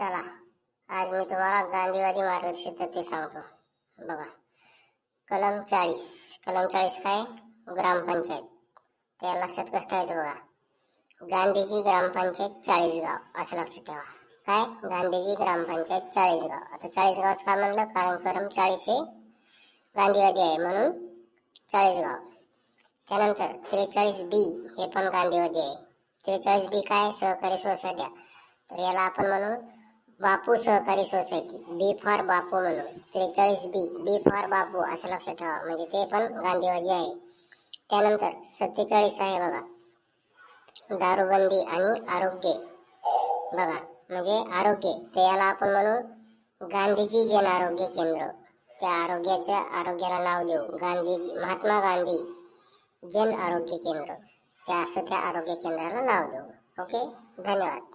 चला आज मी तुम्हाला गांधीवादी मार्गदर्शकते सांगतो. बघा कलम चाळीस. कलम चाळीस काय? ग्रामपंचायत. त्या लक्षात कसं ठेवायचं बघा. गांधीजी ग्रामपंचायत चाळीसगाव असं लक्षात ठेवा. काय? गांधीजी ग्रामपंचायत चाळीसगाव. आता चाळीसगावच का म्हणलं? कारण कलम चाळीस हे गांधीवादी आहे म्हणून चाळीसगाव. त्यानंतर त्रेचाळीस बी हे पण गांधीवादी आहे. त्रेचाळीस बी काय? सहकारी सोसायट्या तर याला आपण म्हणू बापू सहकारी सोसायटी बी फॉर बापू म्हणून. त्रेचाळीस बी बी फॉर बापू असं लक्षात ठेवा. म्हणजे ते पण गांधीवादी आहे. त्यानंतर सत्तेचाळीस आहे बघा. दारूबंदी आणि आरोग्य. बघा म्हणजे आरोग्य. ते याला आपण म्हणू गांधीजी जन आरोग्य केंद्र. त्या आरोग्याच्या आरोग्याला नाव देऊ. गांधीजी महात्मा गांधी जन आरोग्य केंद्र. त्या असं त्या आरोग्य केंद्राला नाव देऊ. ओके? धन्यवाद.